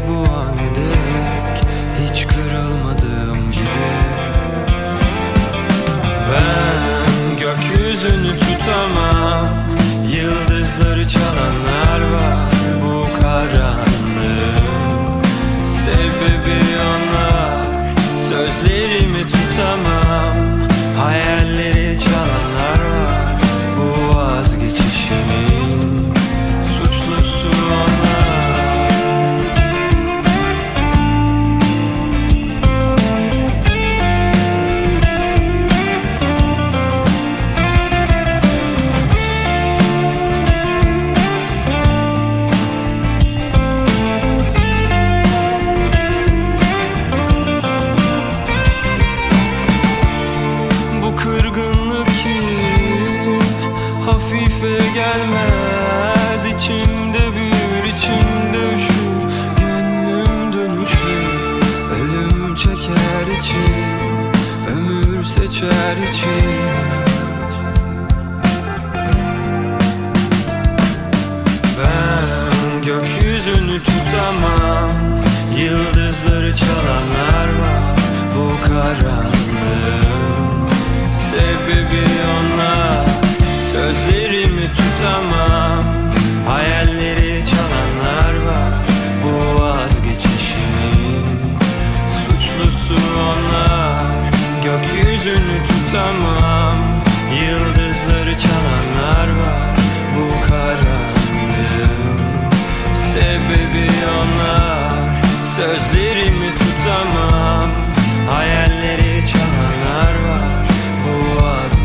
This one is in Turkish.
Bu an gelmez. İçimde büyür içimde üşür. Gönlüm dönüşür. Ölüm çeker içim Ömür seçer içim Ben gökyüzünü tutamam. Yıldızları çalanlar yüzünü tutamam. Yıldızları çalanlar var bu karanlığın Sebebi onlar. Sözlerimi tutamam. Hayalleri çalanlar var bu az